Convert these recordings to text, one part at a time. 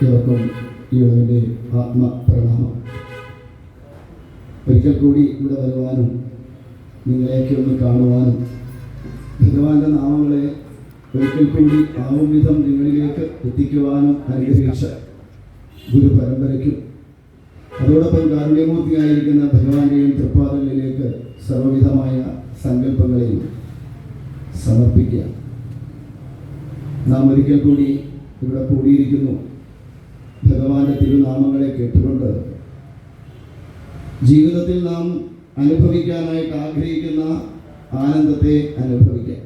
കേൾക്കും യുവന്റെ ആത്മപ്രണാമം. ഒരിക്കൽ കൂടി ഇവിടെ വരുവാനും നിങ്ങളെയൊക്കെ ഒന്ന് കാണുവാനും ഭഗവാന്റെ നാമങ്ങളെ ഒരിക്കൽ കൂടി ആവും വിധം നിങ്ങളിലേക്ക് എത്തിക്കുവാനും അനുഗ്രഹിച്ച ഗുരു പരമ്പരയ്ക്കും അതോടൊപ്പം കാരുണ്യമൂർത്തിയായിരിക്കുന്ന ഭഗവാന്റെയും തൃപ്പാദങ്ങളിലേക്ക് സർവവിധമായ സങ്കല്പങ്ങളെയും സമർപ്പിക്കുക. നാം ഒരിക്കൽ കൂടി ഇവിടെ കൂടിയിരിക്കുന്നു. ഭഗവാന്റെ തിരുനാമങ്ങളെ കേട്ടുകൊണ്ട് ജീവിതത്തിൽ നാം അനുഭവിക്കാനായിട്ട് ആഗ്രഹിക്കുന്ന ആനന്ദത്തെ അനുഭവിക്കാം.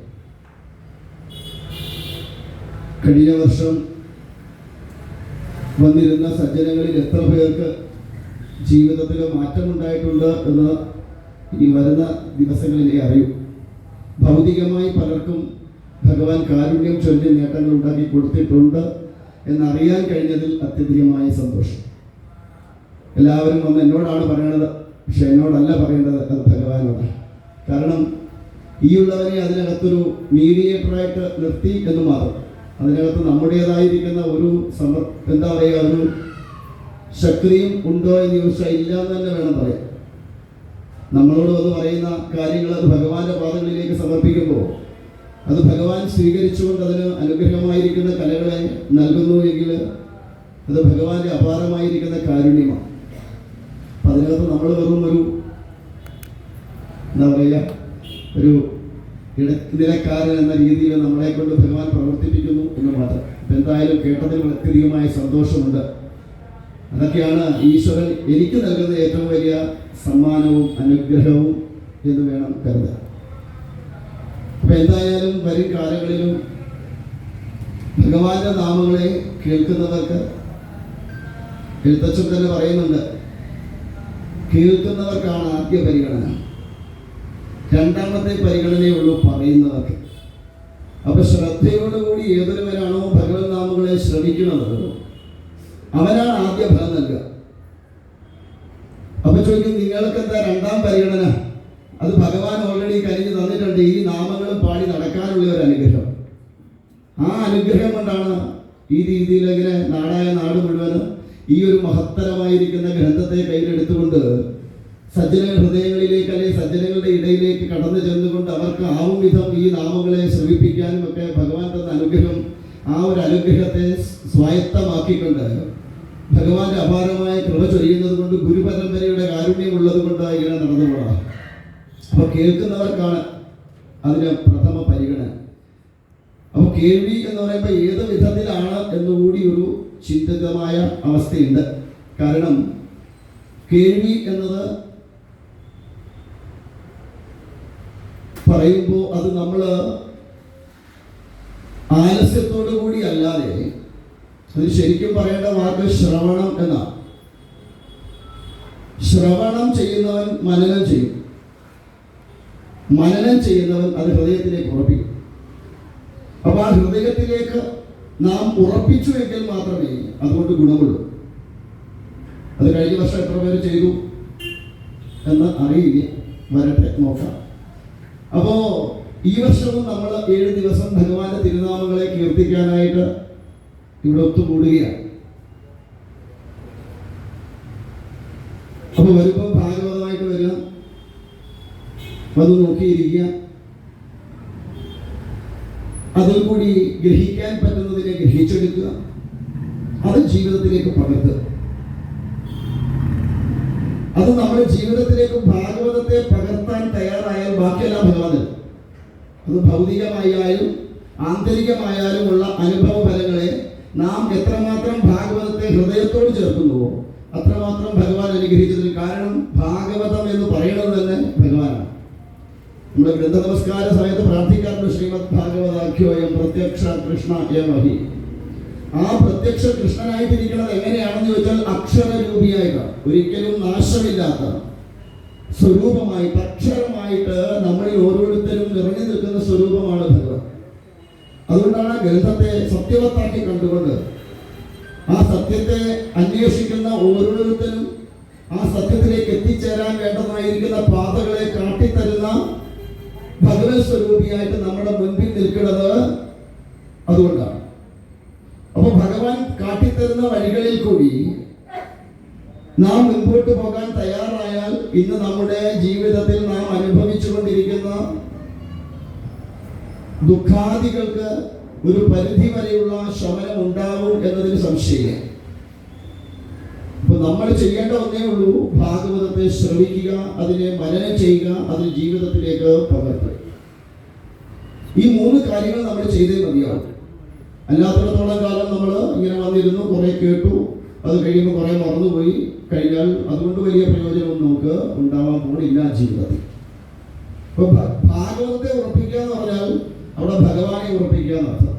കഴിഞ്ഞ വർഷം വന്നിരുന്ന സജ്ജനങ്ങളിൽ എത്ര പേർക്ക് ജീവിതത്തിൽ മാറ്റമുണ്ടായിട്ടുണ്ട് എന്ന് ഇനി വരുന്ന ദിവസങ്ങളിലേ അറിയൂ. ഭൗതികമായി പലർക്കും ഭഗവാൻ കാരുണ്യം ചൊല്ലി നേട്ടങ്ങൾ ഉണ്ടാക്കി കൊടുത്തിട്ടുണ്ട്. എന്നറിയാൻ കഴിഞ്ഞതിൽ അത്യധികമായ സന്തോഷം. എല്ലാവരും വന്ന് എന്നോടാണ് പറയണത് പക്ഷെ എന്നോടല്ല പറയേണ്ടത് അത് ഭഗവാനോടാണ്. കാരണം ഈ ഉള്ളവരെ അതിനകത്തൊരു മീഡിയേറ്ററായിട്ട് നിർത്തി എന്ന് മാറും അതിനകത്ത് നമ്മുടേതായിരിക്കുന്ന ഒരു സമർ എന്താ പറയുക ഒരു ശക്തിയും ഉണ്ടോ എന്ന് ചോദിച്ചാൽ ഇല്ല എന്ന് തന്നെ വേണം പറയാം നമ്മളോട് വന്ന് പറയുന്ന കാര്യങ്ങൾ അത് ഭഗവാന്റെ പാദങ്ങളിലേക്ക് സമർപ്പിക്കുമ്പോൾ അത് ഭഗവാൻ സ്വീകരിച്ചുകൊണ്ട് അതിന് അനുഗ്രഹമായിരിക്കുന്ന കലകളെ നൽകുന്നു എങ്കിൽ അത് ഭഗവാന്റെ അപാരമായിരിക്കുന്ന കാരുണ്യമാണ്. അപ്പം അതിനകത്ത് നമ്മൾ വെറും ഒരു എന്താ പറയുക ഒരു ഇടനിലക്കാരൻ എന്ന രീതിയിൽ നമ്മളെ കൊണ്ട് ഭഗവാൻ പ്രവർത്തിപ്പിക്കുന്നു എന്ന് മാത്രം. അപ്പം എന്തായാലും കേട്ടതിൽ വളരെയധികമായ സന്തോഷമുണ്ട്. അതൊക്കെയാണ് ഈശ്വരൻ എനിക്ക് നൽകുന്ന ഏറ്റവും വലിയ സമ്മാനവും അനുഗ്രഹവും എന്ന് വേണം കരുതാൻ. അപ്പൊ എന്തായാലും വരും കാലങ്ങളിലും ഭഗവാന്റെ നാമങ്ങളെ കേൾക്കുന്നവർക്ക് എഴുത്തച്ഛൻ തന്നെ പറയുന്നുണ്ട് കേൾക്കുന്നവർക്കാണ് ആദ്യ പരിഗണന. രണ്ടാമത്തെ പരിഗണനയുള്ളൂ പറയുന്നവർക്ക്. അപ്പൊ ശ്രദ്ധയോടുകൂടി ഏതൊരുവരാണോ ഭഗവത് നാമങ്ങളെ ശ്രമിക്കുന്നത് അവനാണ് ആദ്യ ഫലം നൽകുക. അപ്പൊ ചോദിക്കും നിങ്ങൾക്ക് എന്താ രണ്ടാം പരിഗണന? അത് ഭഗവാൻ ഓൾറെഡി കനിഞ്ഞ് തന്നിട്ടുണ്ട് ഈ ഒരു അനുഗ്രഹം. ആ അനുഗ്രഹം കൊണ്ടാണ് ഈ രീതിയിൽ ഇങ്ങനെ നാടായ നാട് മുഴുവനും ഈ ഒരു മഹത്തരമായിരിക്കുന്ന ഗ്രന്ഥത്തെ കയ്യിലെടുത്തുകൊണ്ട് സജ്ജന ഹൃദയങ്ങളിലേക്ക് അല്ലെങ്കിൽ സജ്ജനങ്ങളുടെ ഇടയിലേക്ക് കടന്നു ചെന്നുകൊണ്ട് അവർക്ക് ആവും വിധം ഈ നാമങ്ങളെ ശ്രമിപ്പിക്കാനും ഒക്കെ ഭഗവാൻ തന്ന അനുഗ്രഹം ആ ഒരു അനുഗ്രഹത്തെ സ്വായത്തമാക്കിക്കൊണ്ട് ഭഗവാന്റെ അപാരമായ കൃപ ചൊരിയുന്നത് കൊണ്ട് ഗുരുപരമ്പരയുടെ കാരുണ്യം ഉള്ളത് കൊണ്ട് ഇങ്ങനെ നടന്നു പോകാം അപ്പൊ കേൾക്കുന്നവർക്കാണ് അതിന് പ്രഥമ പരിഗണന. അപ്പൊ കേൾവി എന്ന് പറയുമ്പോൾ ഏത് വിധത്തിലാണ് എന്നുകൂടി ഒരു ചിന്തിതമായ അവസ്ഥയുണ്ട്. കാരണം കേൾവി എന്നത് പറയുമ്പോൾ അത് നമ്മൾ ആലസ്യത്തോടു കൂടി അല്ലാതെ അത് ശരിക്കും പറയേണ്ട വാക്ക് ശ്രവണം എന്നാണ്. ശ്രവണം ചെയ്യുന്നവൻ മനനം ചെയ്യും. മനനം ചെയ്യുന്നവൻ അത് ഹൃദയത്തിലേക്ക് ഉറപ്പിക്കും. അപ്പൊ ആ ഹൃദയത്തിലേക്ക് നാം ഉറപ്പിച്ചു എങ്കിൽ മാത്രമേ അതുകൊണ്ട് ഗുണമുള്ളൂ. അത് കഴിഞ്ഞ വർഷം എത്ര പേര് ചെയ്തു എന്ന് അറിയില്ല. വരട്ടെ നോക്കാം. അപ്പോ ഈ വർഷവും നമ്മൾ ഏഴ് ദിവസം ഭഗവാന്റെ തിരുനാമങ്ങളെ കീർത്തിക്കാനായിട്ട് ഇവിടെ ഒത്തുകൂടുകയാണ്. അപ്പൊ വരുമ്പോൾ ഭാഗവതമായിട്ട് വരിക. വന്ന് നോക്കിയിരിക്കുക. അതിൽ കൂടി ഗ്രഹിക്കാൻ പറ്റുന്നതിനെ ഗ്രഹിച്ചെടുക്കുക. അത് ജീവിതത്തിലേക്ക് പകർത്തുക. അത് നമ്മുടെ ജീവിതത്തിലേക്ക് ഭാഗവതത്തെ പകർത്താൻ തയ്യാറായാൽ ബാക്കിയെല്ലാം ഭഗവാന്. അത് ഭൗതികമായാലും ആന്തരികമായാലും ഉള്ള അനുഭവ ഫലങ്ങളെ നാം എത്രമാത്രം ഭാഗവതത്തെ ഹൃദയത്തോട് ചേർക്കുന്നുവോ അത്രമാത്രം ഭഗവാൻ അനുഗ്രഹിച്ചതിന് കാരണം ഭാഗവതം എന്ന് പറയുന്നത് തന്നെ ഭഗവാനാണ്. നമ്മുടെ ഗ്രന്ഥ നമസ്കാര സമയത്ത് പ്രാർത്ഥിക്കാറുണ്ട് ശ്രീമദ് ഭാഗവതാഖ്യോയം പ്രത്യക്ഷ കൃഷ്ണ യമഹി ആ പ്രത്യക്ഷ കൃഷ്ണനായിട്ടിരിക്കുന്നത് എങ്ങനെയാണെന്ന് ചോദിച്ചാൽ അക്ഷരരൂപിയായിട്ടാണ്. ഒരിക്കലും നാശമില്ലാത്ത സ്വരൂപമായി അക്ഷരമായിട്ട് നമ്മളിൽ ഓരോരുത്തരും നിറഞ്ഞു നിൽക്കുന്ന സ്വരൂപമാണ് ഭഗവത് അതുകൊണ്ടാണ് ഗ്രന്ഥത്തെ സത്യവത്താക്കി കണ്ടുകൊണ്ട് ആ സത്യത്തെ അന്വേഷിക്കുന്ന ഓരോരുത്തരും ആ സത്യത്തിലേക്ക് എത്തിച്ചേരാൻ വേണ്ടതായിരിക്കുന്ന പാതകളെ കാട്ടിത്തരുന്ന ഭഗവത് സ്വരൂപിയായിട്ട് നമ്മുടെ മുൻപിൽ നിൽക്കുന്നത് അതുകൊണ്ടാണ്. അപ്പൊ ഭഗവാൻ കാട്ടിത്തരുന്ന വഴികളിൽ കൂടി നാം മുൻപോട്ട് പോകാൻ തയ്യാറായാൽ ഇന്ന് നമ്മുടെ ജീവിതത്തിൽ നാം അനുഭവിച്ചുകൊണ്ടിരിക്കുന്ന ദുഃഖാദികൾക്ക് ഒരു പരിധി വരെയുള്ള ശമനം ഉണ്ടാവും എന്നതിന് സംശയമില്ല. നമ്മൾ ചെയ്യേണ്ട ഒന്നേ ഉള്ളൂ. ഭാഗവതത്തെ ശ്രവിക്കുക അതിനെ മനനം ചെയ്യുക അത് ജീവിതത്തിലേക്ക് പകർത്തുക. ഈ മൂന്ന് കാര്യങ്ങൾ നമ്മൾ ചെയ്തേ മതിയാവും. അല്ലാത്തിടത്തോളം കാലം നമ്മൾ ഇങ്ങനെ വന്നിരുന്നു കുറെ കേട്ടു. അത് കഴിയുമ്പോൾ കുറെ മറന്നുപോയി. കഴിഞ്ഞാൽ അതുകൊണ്ട് വലിയ പ്രയോജനം നമുക്ക് ഉണ്ടാവാൻ പോകുന്നില്ല ജീവിതത്തിൽ. ഇപ്പൊ ഭാഗവതത്തെ ഉറപ്പിക്കുക എന്ന് പറഞ്ഞാൽ അവിടെ ഭഗവാനെ ഉറപ്പിക്കുക എന്നർത്ഥം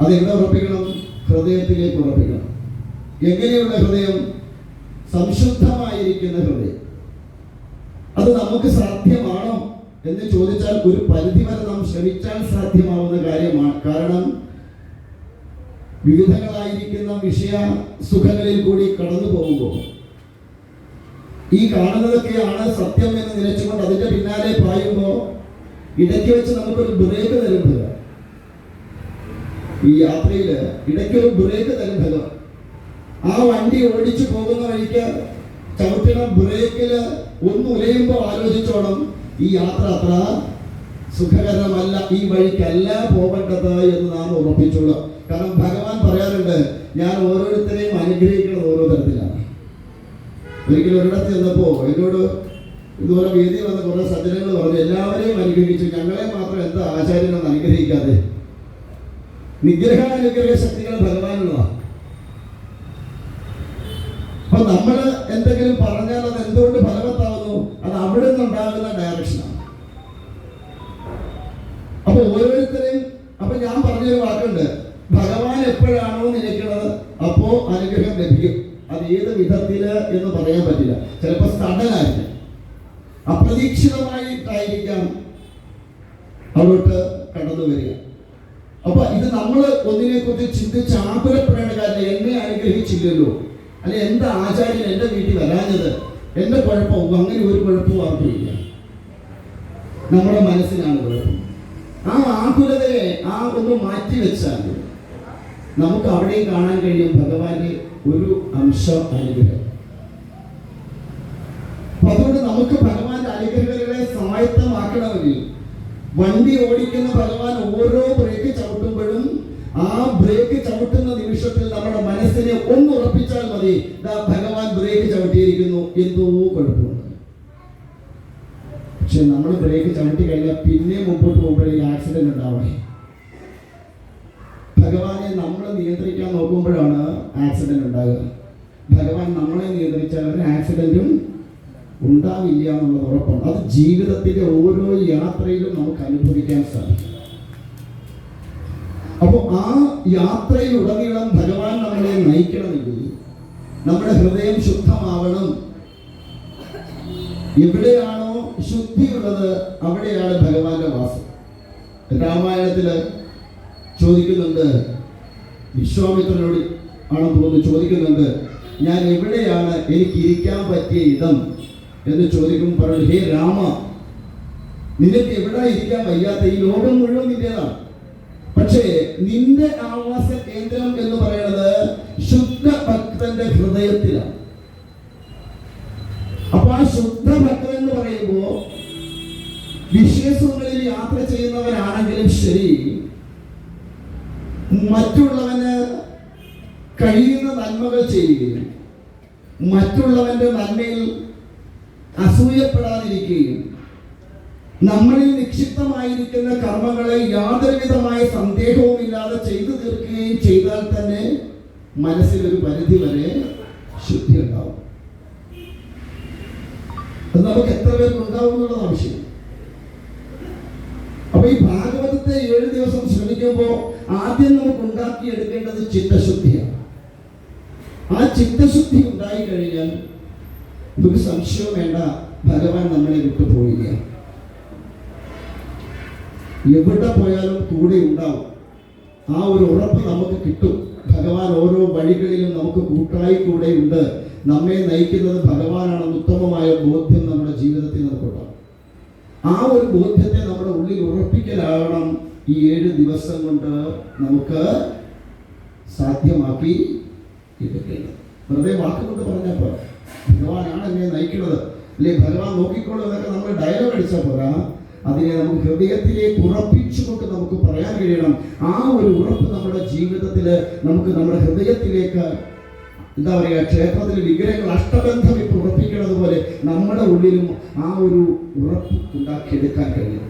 അതെവിടെ ഉറപ്പിക്കണം? ഹൃദയത്തിലേക്ക് ഉറപ്പിക്കണം. എങ്ങനെയുള്ള ഹൃദയം? സംശുദ്ധമായിരിക്കുന്ന ഹൃദയം. അത് നമുക്ക് സാധ്യമാണോ എന്ന് ചോദിച്ചാൽ ഒരു പരിധി വരെ നാം ശ്രമിച്ചാൽ സാധ്യമാവുന്ന കാര്യമാണ്. കാരണം വിവിധങ്ങളായിരിക്കുന്ന വിഷയ സുഖങ്ങളിൽ കൂടി കടന്നു പോകുമ്പോൾ ഈ കാണുന്നതൊക്കെയാണ് സത്യം എന്ന് നിലച്ചുകൊണ്ട് അതിന്റെ പിന്നാലെ പായുമ്പോൾ ഇടയ്ക്ക് വെച്ച് നമുക്കൊരു ബ്രേക്ക് തരും ഭഗവാൻ ഈ യാത്രയിൽ ഇടയ്ക്കൊരു ബ്രേക്ക് തരും ഭഗവാൻ ആ വണ്ടി ഓടിച്ചു പോകുന്ന വഴിക്ക് ചവിട്ടിന ബ്രേക്കിൽ ഒന്ന് ഉലയുമ്പോൾ ആലോചിച്ചോണം ഈ യാത്ര അത്ര സുഖകരമല്ല ഈ വഴിക്കല്ല പോകേണ്ടത് എന്ന് നാം ഉറപ്പിച്ചോളാം. കാരണം ഭഗവാൻ പറയാറുണ്ട് ഞാൻ ഓരോരുത്തരെയും അനുഗ്രഹിക്കുന്നത് ഓരോ തരത്തിലാണ്. ഒരിക്കലും ഒരിടത്ത് ചെന്നപ്പോ എന്നോട് ഇതുപോലെ വേദി വന്ന കുറേ സജ്ജനങ്ങൾ പറഞ്ഞു എല്ലാവരെയും അനുഗ്രഹിച്ചു ഞങ്ങളെ മാത്രം എന്താ ആചാര്യനൊന്ന് അനുഗ്രഹിക്കാതെ? നിഗ്രഹ അനുഗ്രഹ ശക്തികൾ ഭഗവാനുള്ളതാണ് അപ്പൊ നമ്മൾ എന്തെങ്കിലും പറഞ്ഞാൽ അത് എന്തുകൊണ്ട് ഫലവത്താവുന്നു? അത് അവിടെ നിന്നുണ്ടാകുന്ന ഡയറക്ഷനാണ് അപ്പൊ ഓരോരുത്തരെയും അപ്പൊ ഞാൻ പറഞ്ഞൊരു വാക്കുണ്ട്. ഭഗവാൻ എപ്പോഴാണോ നിലയ്ക്കുന്നത് അപ്പോ അനുഗ്രഹം ലഭിക്കും. അത് ഏത് വിധത്തിൽ എന്ന് പറയാൻ പറ്റില്ല. ചിലപ്പോ സഡനായിരിക്കും. അപ്രതീക്ഷിതമായിട്ടായിരിക്കാം അവിടോട്ട് കടന്നു വരിക. അപ്പൊ ഇത് നമ്മൾ ഒന്നിനെ കുറിച്ച് ചിന്തിച്ച് ആകുലപ്പെടേണ്ട കാര്യം എന്നെ അനുഗ്രഹിച്ചില്ലല്ലോ. അല്ലെ എന്റെ ആചാര്യൻ എന്റെ വീട്ടിൽ വരാഞ്ഞത്? എന്റെ കുഴപ്പവും അങ്ങനെ ഒരു കുഴപ്പവും ആർക്കുമില്ല നമ്മുടെ മനസ്സിലാണ് കുഴപ്പം. ആ ആകുലതയെ ആ ഒന്ന് മാറ്റി വെച്ചാൽ നമുക്ക് അവിടെയും കാണാൻ കഴിയും ഭഗവാന്റെ ഒരു അംശം അനുഗ്രഹം. അപ്പൊ അതുകൊണ്ട് നമുക്ക് ഭഗവാന്റെ അനുഗ്രഹങ്ങളെ സ്വായത്തമാക്കണമെങ്കിൽ വണ്ടി ഓടിക്കുന്ന ഭഗവാൻ ഓരോ ബ്രേക്ക് ചവിട്ടുമ്പോഴും ആ ബ്രേക്ക് ചവിട്ടുന്ന നിമിഷത്തിൽ നമ്മുടെ ഒന്ന് ഉറപ്പിച്ചാൽ മതി ഭഗവാൻ ബ്രേക്ക് ചവിട്ടിയിരിക്കുന്നു. എന്തോ കുഴപ്പമുണ്ട്. പക്ഷെ നമ്മൾ ബ്രേക്ക് ചവിട്ടി കഴിഞ്ഞാൽ പിന്നെ മുമ്പോട്ട് പോകുമ്പോഴേക്കും ആക്സിഡന്റ് ഉണ്ടാവണേ ഭഗവാനെ നമ്മൾ നിയന്ത്രിക്കാൻ നോക്കുമ്പോഴാണ് ആക്സിഡന്റ് ഉണ്ടാകുക ഭഗവാൻ നമ്മളെ നിയന്ത്രിച്ചാൽ ഒരു ആക്സിഡന്റും ഉണ്ടാവില്ല എന്നുള്ളത് ഉറപ്പാണ്. അത് ജീവിതത്തിന്റെ ഓരോ യാത്രയിലും നമുക്ക് അനുഭവിക്കാൻ സാധിക്കും. അപ്പോൾ ആ യാത്രയിലുടനീളം ഭഗവാൻ നമ്മളെ നയിക്കണമെങ്കിൽ നമ്മുടെ ഹൃദയം ശുദ്ധമാവണം. എവിടെയാണോ ശുദ്ധിയുള്ളത് അവിടെയാണ് ഭഗവാന്റെ വാസം. രാമായണത്തിൽ ചോദിക്കുന്നുണ്ട് വിശ്വാമിത്രനോട് ആണെന്ന് തോന്നുന്നു ചോദിക്കുന്നുണ്ട് ഞാൻ എവിടെയാണ് എനിക്ക് ഇരിക്കാൻ പറ്റിയ ഇടം? എന്ന് ചോദിക്കും പറഞ്ഞു ഹേ രാമ നിനക്ക് എവിടെ ഇരിക്കാൻ വയ്യാത്ത? ഈ ലോകം മുഴുവൻ നിന്റേതാണ്. പക്ഷേ നിന്റെ ആവാസ കേന്ദ്രം എന്ന് പറയുന്നത് ശുദ്ധ ഭക്തന്റെ ഹൃദയത്തിലാണ്. അപ്പൊ ആ ശുദ്ധ ഭക്തൻ എന്ന് പറയുമ്പോ വിശേഷങ്ങളിൽ യാത്ര ചെയ്യുന്നവരാണെങ്കിലും ശരി മറ്റുള്ളവന് കഴിയുന്ന നന്മകൾ ചെയ്യുകയും മറ്റുള്ളവന്റെ നന്മയിൽ അസൂയപ്പെടാതിരിക്കുകയും നമ്മളിൽ നിക്ഷിപ്തമായിരിക്കുന്ന കർമ്മങ്ങളെ യാതൊരുവിധമായ സന്ദേഹവും ഇല്ലാതെ ചെയ്തു തീർക്കുകയും ചെയ്താൽ തന്നെ മനസ്സിലൊരു പരിധി വരെ ശുദ്ധി ഉണ്ടാവും. അത് നമുക്ക് എത്ര പേർക്ക് ഉണ്ടാവും എന്നുള്ളത് ആവശ്യം അപ്പൊ ഈ ഭാഗവതത്തെ ഏഴ് ദിവസം ശ്രമിക്കുമ്പോൾ ആദ്യം നമുക്ക് ഉണ്ടാക്കിയെടുക്കേണ്ടത് ചിത്തശുദ്ധിയാണ്. ആ ചിത്തശുദ്ധി ഉണ്ടായി കഴിഞ്ഞാൽ ഒരു സംശയവും വേണ്ട. ഭഗവാൻ നമ്മളെ വിട്ടു പോയില്ല എവിടെ പോയാലും കൂടെ ഉണ്ടാവും. ആ ഒരു ഉറപ്പ് നമുക്ക് കിട്ടും. ഭഗവാൻ ഓരോ വഴികളിലും നമുക്ക് കൂട്ടായി കൂടെ ഉണ്ട്. നമ്മെ നയിക്കുന്നത് ഭഗവാനാണെന്ന് ഉത്തമമായ ബോധ്യം നമ്മുടെ ജീവിതത്തിൽ നമുക്കുണ്ടാവും. ആ ഒരു ബോധ്യത്തെ നമ്മുടെ ഉള്ളിൽ ഉറപ്പിക്കലാകണം ഈ ഏഴ് ദിവസം കൊണ്ട് നമുക്ക് സാധ്യമാക്കി എടുക്കേണ്ടത് വെറുതെ വാക്കുകൊണ്ട് പറഞ്ഞപ്പോൾ ഭഗവാനാണ് എന്നെ നയിക്കുന്നത്. അല്ലെ? ഭഗവാൻ നോക്കിക്കോളൂ എന്നൊക്കെ നമ്മൾ ഡയലോഗ് അടിച്ചാൽ പോരാ. അതിനെ നമുക്ക് ഹൃദയത്തിലേക്ക് ഉറപ്പിച്ചുകൊണ്ട് നമുക്ക് പറയാൻ കഴിയണം. ആ ഒരു ഉറപ്പ് നമ്മുടെ ജീവിതത്തിൽ നമുക്ക് നമ്മുടെ ഹൃദയത്തിലേക്ക് എന്താ പറയുക ക്ഷേത്രത്തിൽ വിഗ്രഹങ്ങൾ അഷ്ടബന്ധം ഇപ്പോൾ ഉറപ്പിക്കുന്നത് പോലെ നമ്മുടെ ഉള്ളിലും ആ ഒരു ഉറപ്പ് ഉണ്ടാക്കിയെടുക്കാൻ കഴിയും